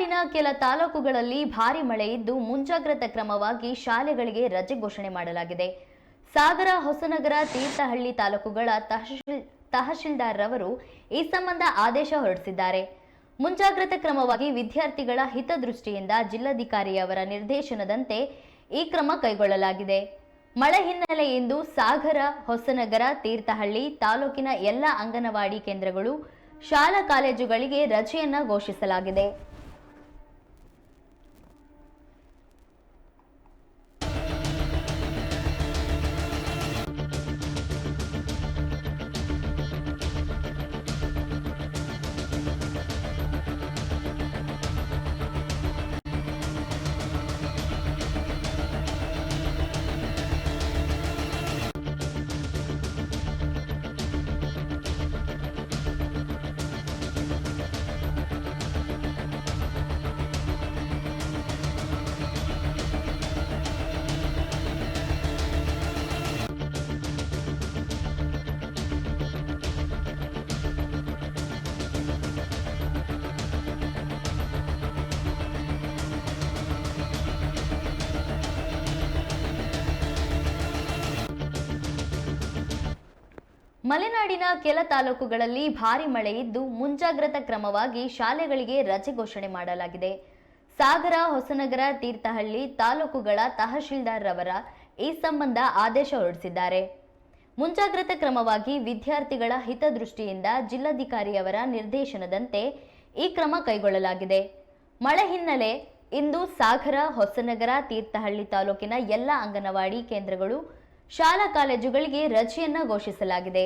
ಮಲೆನಾಡಿನ ಕೆಲ ತಾಲೂಕುಗಳಲ್ಲಿ ಭಾರಿ ಮಳೆ ಇದ್ದು ಮುಂಜಾಗ್ರತಾ ಕ್ರಮವಾಗಿ ಶಾಲೆಗಳಿಗೆ ರಜೆ ಘೋಷಣೆ ಮಾಡಲಾಗಿದೆ. ಸಾಗರ, ಹೊಸನಗರ, ತೀರ್ಥಹಳ್ಳಿ ತಾಲೂಕುಗಳ ತಹಶೀಲ್ ತಹಶೀಲ್ದಾರ್ ರವರು ಈ ಸಂಬಂಧ ಆದೇಶ ಹೊರಡಿಸಿದ್ದಾರೆ. ಮುಂಜಾಗ್ರತಾ ಕ್ರಮವಾಗಿ ವಿದ್ಯಾರ್ಥಿಗಳ ಹಿತದೃಷ್ಟಿಯಿಂದ ಜಿಲ್ಲಾಧಿಕಾರಿಯವರ ನಿರ್ದೇಶನದಂತೆ ಈ ಕ್ರಮ ಕೈಗೊಳ್ಳಲಾಗಿದೆ. ಮಳೆ ಹಿನ್ನೆಲೆಯಿಂದ ಸಾಗರ, ಹೊಸನಗರ, ತೀರ್ಥಹಳ್ಳಿ ತಾಲೂಕಿನ ಎಲ್ಲ ಅಂಗನವಾಡಿ ಕೇಂದ್ರಗಳು ಶಾಲಾ ಕಾಲೇಜುಗಳಿಗೆ ರಜೆಯನ್ನು ಘೋಷಿಸಲಾಗಿದೆ. ಮಲೆನಾಡಿನ ಕೆಲ ತಾಲೂಕುಗಳಲ್ಲಿ ಭಾರಿ ಮಳೆ ಇದ್ದು ಮುಂಜಾಗ್ರತಾ ಕ್ರಮವಾಗಿ ಶಾಲೆಗಳಿಗೆ ರಜೆ ಘೋಷಣೆ ಮಾಡಲಾಗಿದೆ. ಸಾಗರ, ಹೊಸನಗರ, ತೀರ್ಥಹಳ್ಳಿ ತಾಲೂಕುಗಳ ತಹಶೀಲ್ದಾರ್ ರವರ ಈ ಸಂಬಂಧ ಆದೇಶ ಹೊರಡಿಸಿದ್ದಾರೆ. ಮುಂಜಾಗ್ರತಾ ಕ್ರಮವಾಗಿ ವಿದ್ಯಾರ್ಥಿಗಳ ಹಿತದೃಷ್ಟಿಯಿಂದ ಜಿಲ್ಲಾಧಿಕಾರಿಯವರ ನಿರ್ದೇಶನದಂತೆ ಈ ಕ್ರಮ ಕೈಗೊಳ್ಳಲಾಗಿದೆ. ಮಳೆ ಹಿನ್ನೆಲೆ ಇಂದು ಸಾಗರ, ಹೊಸನಗರ, ತೀರ್ಥಹಳ್ಳಿ ತಾಲೂಕಿನ ಎಲ್ಲ ಅಂಗನವಾಡಿ ಕೇಂದ್ರಗಳು ಶಾಲಾ ಕಾಲೇಜುಗಳಿಗೆ ರಜೆಯನ್ನ ಘೋಷಿಸಲಾಗಿದೆ.